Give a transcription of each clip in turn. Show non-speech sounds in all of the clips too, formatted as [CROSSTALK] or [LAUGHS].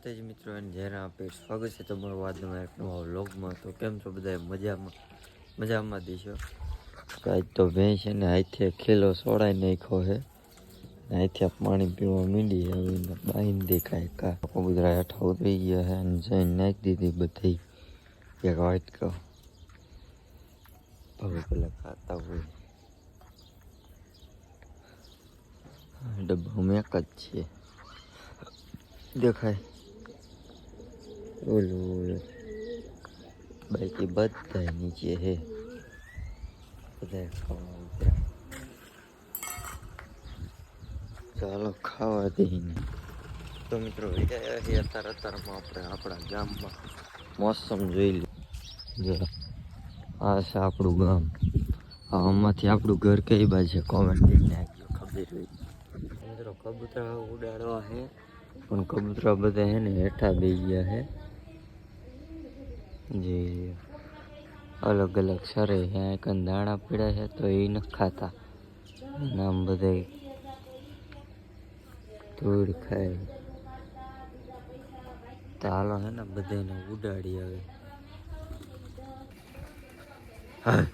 માતાજી મિત્રો, અને જેના આપે સ્વાગત છે તમારું આજના એક નવા વ્લોગમાં. તો કેમ છો બધા મજામાં? મજામાં દીશો આજ તો ભેંસ છે ને હાથે ખીલો સોડાઈ નાખ્યો છે. હાથે પાણી પીવા મીંડી આવીને બાઈને દેખાય કા. કબૂતરા હેઠા ઉતરી ગયા છે અને જઈને નાખી દીધી બધી. એક વાટકો હવે પેલા ખાતા હોય. ડબ્બો એક જ છે. દેખાય. ઓલું બાકી બધા નીચે હે. બધા ચાલો ખાવા દઈને. તો મિત્રો અત્યારે, અત્યારમાં આપણે આપણા ગામમાં મોસમ જોઈ લે. આ છે આપણું ગામ. આમાંથી આપણું ઘર કઈ બાજુ કોમેન્ટ કરીને આપજો ખબર હોય. મિત્રો, કબૂતરા ઉડાડવા હે, પણ કબૂતરા બધા હે ને હેઠા બે ગયા હે. જે અલગ અલગ સરે અહીંયા એક દાણા પીડા છે તો એ નથી ખાતા. નામ બધા ધૂળ ખાય. હાલો હે ને બધાને ઉડાડી આવે. હા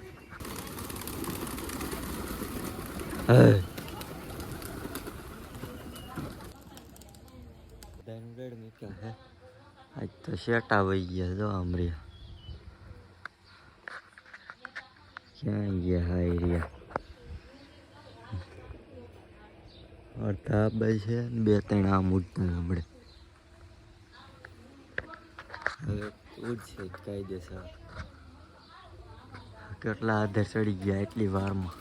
હા હે. આજ તો શેટા વહી ગયા જો આમરી ક્યાં ગયા હા એરિયા. અડધા બે છે બે ત્રણ આમ ઉડતા હમણે હવે ઉડશે જ કાયદેસર. કેટલા આધર ચડી ગયા એટલી વારમાં?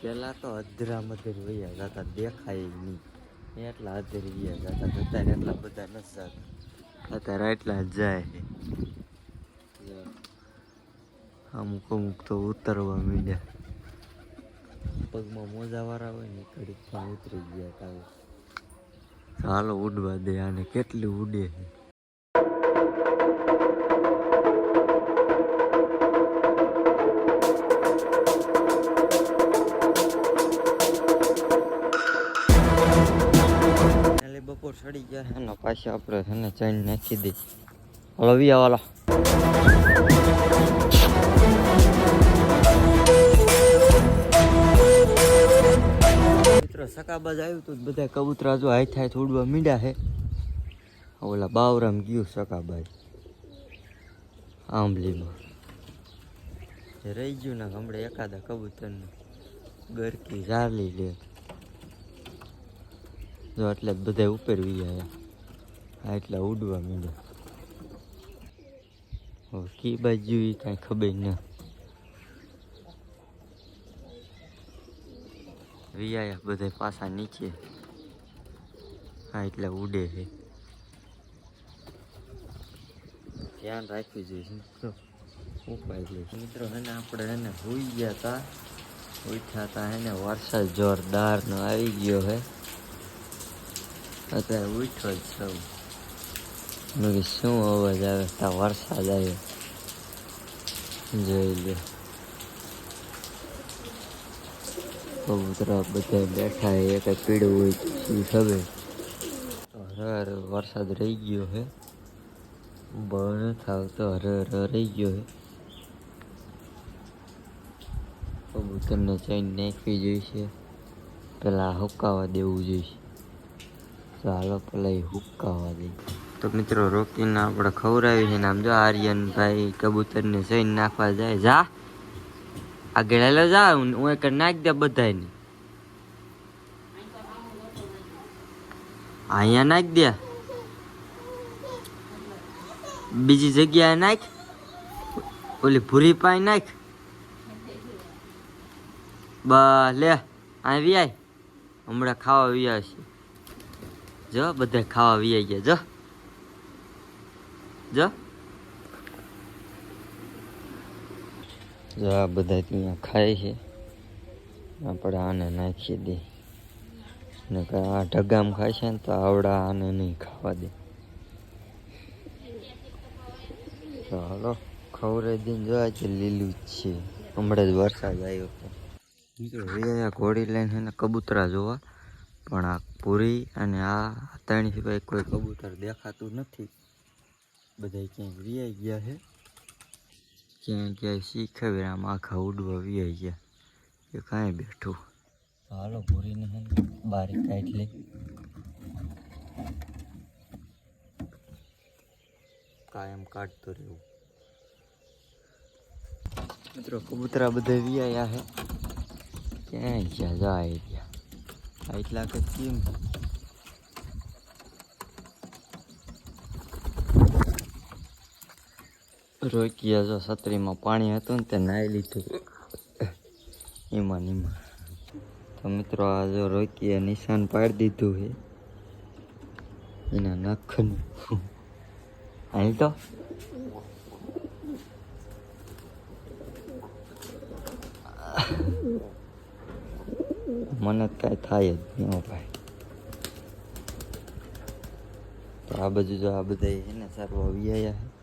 પેલા તો અધરા મધર વૈયા જતા, દેખાય નહીં. એટલા અધર વૈયા જતા, અત્યારે એટલા બધા નથી જતા અત્યારે એટલા જાય. અમુક અમુક તો ઉતરવા માંડ્યા. પગમાં મોજા વાળા હોય ને કડીક પણ ઉતરી ગયા તાવે ચાલો ઉડવા દે આને કેટલી ઉડે છે? બપોર સડી ગયા છે. અને પાછી આપણે એને ચણ નાખી દઈએ. હલો વિયા મિત્રો સકાબાજ આવ્યું તો બધા કબૂતરા જો હાથ હાથ ઉડવા મીંડા છે ઓલા બાવરામ ગયું સકાબાજ આંબલીમાં. રહી ગયું ને હમણાં એકાદા કબૂતરને. ગરકી ઝાલી લે. જો એટલે જ બધા ઉપર વી આ એટલા ઉડવા માંડ્યા હવે કી બાજુ કાંઈ ખબર ન વિયાયા બધે પાછા નીચે. હા, એટલે ઉડે છે. ધ્યાન રાખવું જોઈએ. મિત્રો ઉપાય લે. મિત્રો એને આપણે એને હોઈ ગયા હતા ઉઠ્યા હતા હેને વરસાદ જોરદાર નો આવી ગયો હે. અત્યારે ઉઠ્યો જ સૌ મેં શું અવાજ આવે? તા વરસાદ આવ્યો જોઈ લે. કબૂતરા બધા બેઠા છે એક પીડું હોય ખબર તો હરે વરસાદ રહી ગયો છે બળ થાવ તો હરે રહી ગયો છે કબૂતરને ચૈન નાખવી જોઈશે. પેલા હુકાવા દેવું જોઈશે. ચાલો પેલા એ હુકાવા દે. તો મિત્રો રોકીને આપણે ખવડાવી છે ને આમ જો આર્યનભાઈ કબૂતરને ચૈન નાખવા જાય. જા. આગળ હાલો જા હું એક નાખી દે બધાને અહીંયા નાખ દે. બીજી જગ્યાએ નાખ. ઓલી ભૂરી પાઈ નાખ. બા લે આવી આય. હમણાં ખાવા વ્યા છે. જો બધા ખાવા વ્યાઈ ગયા. જો. જો. જો આ બધા ત્યાં ખાય છે. આપણે આને નાખી દે. ને આ ઢગામ ખાય છે ને તો આવડા આને નહીં ખાવા દે. ચાલો ખવરાઈ દઈને જો છે લીલું જ છે. હમણાં જ વરસાદ આવ્યો હતો. મિત્રો અહીંયા ઘોડી લઈને એને કબૂતરા જોવા. પણ આ પૂરી અને આ ત્રણ સિવાય કોઈ કબૂતર દેખાતું નથી. બધા ક્યાંક રિયાઈ ગયા છે. ક્યાંય ક્યાંય શીખે આમ આખા ઉડવા વિયાઈ ગયા. એ કાંઈ બેઠું. હાલો પૂરીને હે બારીક બારી કાઢી લે કાયમ કાઢતો રહેવું. મિત્રો કબૂતરા બધા વ્યાયા હે. ક્યાંય ગયા જાય ગયા એટલા કે કેમ રોક્યા જો છત્રીમાં પાણી હતું ને તે નાહી લીધું. એમાં ને તો મિત્રો આ જો રોકીએ નિશાન પાડી દીધું છે. એના નખનું. હાલ તો. મને કાંઈ થાય જ નહીં ભાઈ. તો આ બાજુ જો આ બધા એને સારવા વિયાયા છે.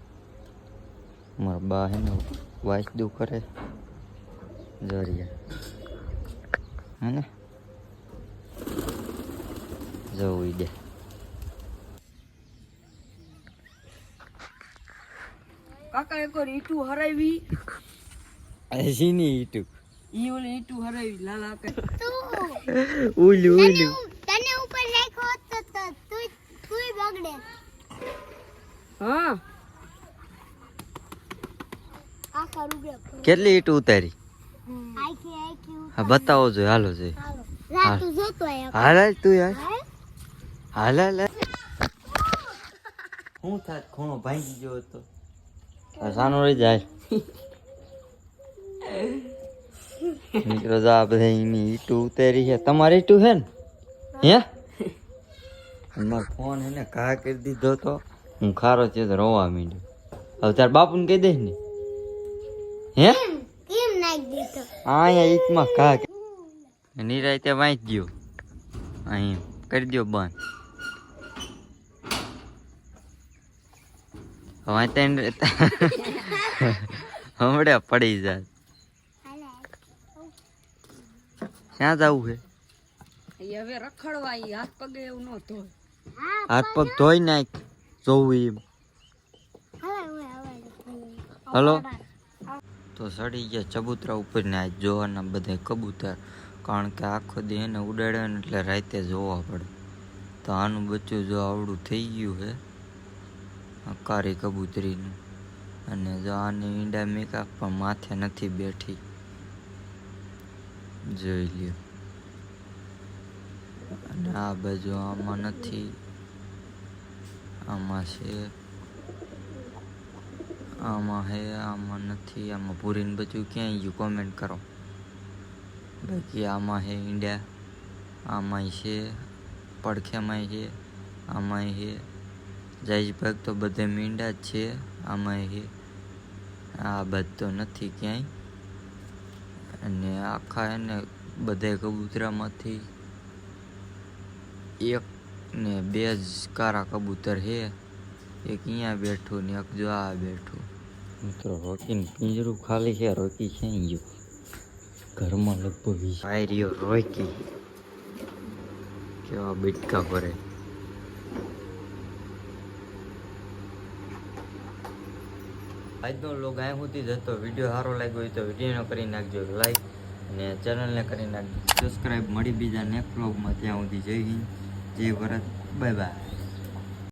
મારા બા એનો ને વાંચદું કરે. જરિયા હે ને? જવું દે. કાકા એક વાર ઈટું હરાવી. સીની ઈટું. ઈ ઓલી ઈટું હરાવી લાલ આપે ઉલું ઉલું. તને ઉપર રાખો તો તું તું બગડે. હા આખા રૂબે કેટલી ઈટ ઉતારી? આખી આખી હા બતાવો જોઈએ હાલો જોઈએ હાલો. હાલ તું યાર. હાલ. હાલ હું થાત ખૂણો ભાંગી ગયો હતો? સાનો રહી જાય. મિત્રો જો આ બધા એની ઈટું ઉતારી છે. તમારી ઈટું છે ને? હે. મારો ફોન એને ઘા કરી દીધો તો હું ખારો છે તો રોવા માંડ્યો. હવે તાર બાપુને કહી દઈશ ને. હે? કેમ નાખી દીધો? ઘા નિરાય તે વાંચ ગયો. અહીં કરી દો બંધ. હવે તેને [LAUGHS] હમણાં પડી જાય. ક્યાં જવું છે? હવે રખડવા હાથ પગે એવું ન ધોય. હાથ પગ ધોઈ નાખ જોવું એમ. હલો? તો સડી ગયા ચબૂતરા ઉપર ને આજ જોવાના બધા કબૂતર, કારણ કે આખો દી એને ઉડાડે ને એટલે રાતે જોવા પડે. તો આનું બચ્ચું જો આવડું થઈ ગયું છે કારી કબૂતરીનું. અને જો આની ઈંડા મેકા પણ માથે નથી બેઠી. જોઈ લ્યો. અને આ બાજુ આમાં નથી. આમાં છે આમાં હે, આમાં નથી, આમાં પૂરીને બધું ક્યાંય ગયું? કોમેન્ટ કરો. બાકી આમાં હે ઈંડા આમાંય છે, પડખેમાંય છે, આમાંય છે. ભાગ તો બધે મીંડા જ છે, આમાંય છે. આ બધો નથી ક્યાંય. અને આખા એને બધે કબૂતરામાંથી એક ને બે જ કારા કબૂતર છે એક અહીંયા બેઠું ને એક જો આ બેઠું. મિત્રો રોકીને પિંજરું ખાલી છે રોકી છે ગયો ઘરમાં લગભગ ભાઈ રોકી કેવા બિટકા ભરે. આજનો લોગ અહીં સુધી જતો વીડિયો સારો લાગ્યો હોય તો વિડીયોનો કરી નાખજો લાઈક અને ચેનલને કરી નાખજો. સબસ્ક્રાઈબ મળી બીજા નેક્સ્ટ વ્લોગમાં ત્યાં સુધી. જય હિન્દ, જય ભારત બાય બાય